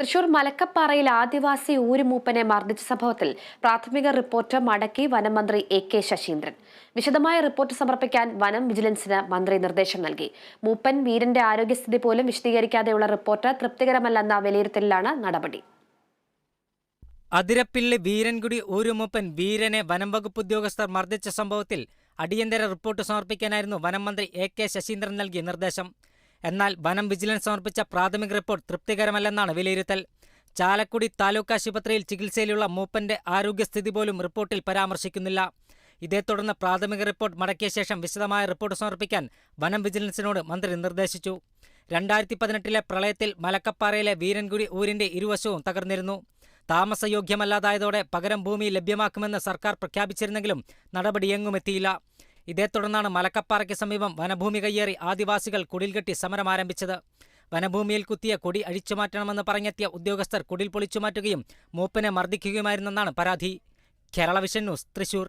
തൃശൂർ മലക്കപ്പാറയിൽ ആദിവാസി ഊരുമൂപ്പനെ മർദ്ദിച്ച സംഭവത്തിൽ പ്രാഥമിക റിപ്പോർട്ട് മടക്കി വനം മന്ത്രി എ കെ ശശീന്ദ്രൻ. വിശദമായ റിപ്പോർട്ട് സമർപ്പിക്കാൻ വനം വിജിലൻസിന് മന്ത്രി നിർദ്ദേശം നൽകി. മൂപ്പൻ വീരന്റെ ആരോഗ്യസ്ഥിതി പോലും വിശദീകരിക്കാതെയുള്ള റിപ്പോർട്ട് തൃപ്തികരമല്ലെന്ന വിലയിരുത്തലിലാണ് നടപടി. അതിരപ്പിള്ളി വീരൻകുടി ഊരുമൂപ്പൻ വീരനെ വനം വകുപ്പ് ഉദ്യോഗസ്ഥർ മർദ്ദിച്ച സംഭവത്തിൽ അടിയന്തര റിപ്പോർട്ട് സമർപ്പിക്കാനായിരുന്നു വനം മന്ത്രി എ കെ ശശീന്ദ്രൻ നൽകിയ നിർദ്ദേശം. എന്നാൽ വനം വിജിലൻസ് സമർപ്പിച്ച പ്രാഥമിക റിപ്പോർട്ട് തൃപ്തികരമല്ലെന്നാണ് വിലയിരുത്തൽ. ചാലക്കുടി താലൂക്ക് ആശുപത്രിയിൽ ചികിത്സയിലുള്ള മൂപ്പന്റെ ആരോഗ്യസ്ഥിതി പോലും റിപ്പോർട്ടിൽ പരാമർശിക്കുന്നില്ല. ഇതേ തുടർന്ന് പ്രാഥമിക റിപ്പോർട്ട് മടക്കിയ ശേഷം വിശദമായ റിപ്പോർട്ട് സമർപ്പിക്കാൻ വനം വിജിലൻസിനോട് മന്ത്രി നിർദ്ദേശിച്ചു. രണ്ടായിരത്തി പതിനെട്ടിലെ പ്രളയത്തിൽ മലക്കപ്പാറയിലെ വീരൻകുടി ഊരിന്റെ ഇരുവശവും തകർന്നിരുന്നു. താമസയോഗ്യമല്ലാതായതോടെ പകരം ഭൂമി ലഭ്യമാക്കുമെന്ന് സർക്കാർ പ്രഖ്യാപിച്ചിരുന്നെങ്കിലും നടപടിയെങ്ങുമെത്തിയില്ല. ഇതേ തുടർന്നാണ് മലക്കപ്പാറയ്ക്ക് സമീപം വനഭൂമി കയ്യേറി ആദിവാസികൾ കുടിൽകെട്ടി സമരം ആരംഭിച്ചത്. വനഭൂമിയിൽ കുത്തിയ കൊടി അഴിച്ചുമാറ്റണമെന്ന് പറഞ്ഞെത്തിയ ഉദ്യോഗസ്ഥർ കുടിൽ പൊളിച്ചുമാറ്റുകയും മൂപ്പനെ മർദ്ദിക്കുകയുമായിരുന്നെന്നാണ് പരാതി. Kerala vision news Thrissur.